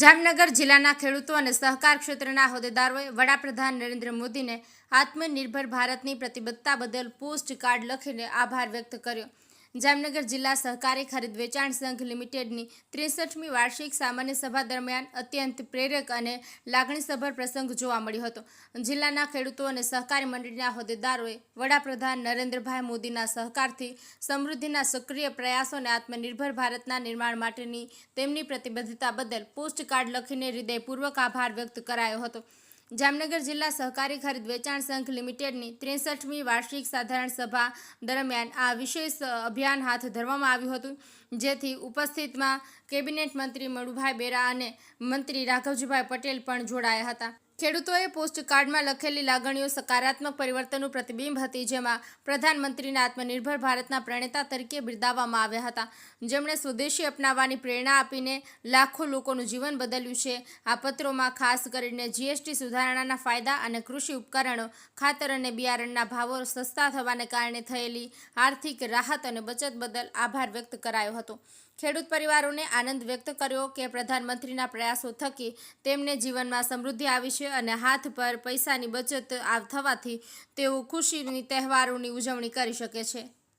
જામનગર જિલ્લાના ખેડૂતો અને સહકાર ક્ષેત્રના હોદ્દેદારોએ વડાપ્રધાન નરેન્દ્ર મોદીને આત્મનિર્ભર ભારતની પ્રતિબદ્ધતા બદલ પોસ્ટ કાર્ડ લખીને આભાર વ્યક્ત કર્યો. જામનગર જિલ્લા સહકારી ખરીદ વેચાણ સંઘ લિમિટેડની ત્રેસઠમી વાર્ષિક સામાન્ય સભા દરમિયાન અત્યંત પ્રેરક અને લાગણીસભર પ્રસંગ જોવા મળ્યો હતો. જિલ્લાના ખેડૂતો અને સહકારી મંડળીના હોદ્દેદારોએ વડાપ્રધાન નરેન્દ્રભાઈ મોદીના સહકારથી સમૃદ્ધિના સક્રિય પ્રયાસો અને આત્મનિર્ભર ભારતના નિર્માણ માટેની તેમની પ્રતિબદ્ધતા બદલ પોસ્ટ કાર્ડ લખીને હૃદયપૂર્વક આભાર વ્યક્ત કરાયો હતો. જામનગર જિલ્લા સહકારી ખરીદ વેચાણ સંઘ લિમિટેડની ત્રેસઠમી વાર્ષિક સાધારણ સભા દરમિયાન આ વિશેષ અભિયાન હાથ ધરવામાં આવ્યું હતું, જેથી ઉપસ્થિતમાં કેબિનેટ મંત્રી મણુભાઈ બેરા અને મંત્રી રાઘવજીભાઈ પટેલ પણ જોડાયા હતા. ખેડૂતોએ પોસ્ટ કાર્ડમાં લખેલી લાગણીઓ સકારાત્મક પરિવર્તનનું પ્રતિબિંબ હતી, જેમાં પ્રધાનમંત્રીના આત્મનિર્ભર ભારતના પ્રણેતા તરીકે બિરદાવવામાં આવ્યા હતા. જેમણે સ્વદેશી અપનાવવાની પ્રેરણા આપીને લાખો લોકોનું જીવન બદલ્યું છે. આ પત્રોમાં ખાસ કરીને જીએસટી સુધારણાના ફાયદા અને કૃષિ ઉપકરણો, ખાતર અને બિયારણના ભાવો સસ્તા થવાને કારણે થયેલી આર્થિક રાહત અને બચત બદલ આભાર વ્યક્ત કરાયો હતો. ખેડૂત પરિવારોને આનંદ વ્યક્ત કર્યો કે પ્રધાનમંત્રીના પ્રયાસો થકી તેમને જીવનમાં સમૃદ્ધિ આવી છે. અને હાથ પર પૈસાની બચત થવાથી તેઓ ખુશીની તહેવારોની ઉજવણી કરી શકે છે.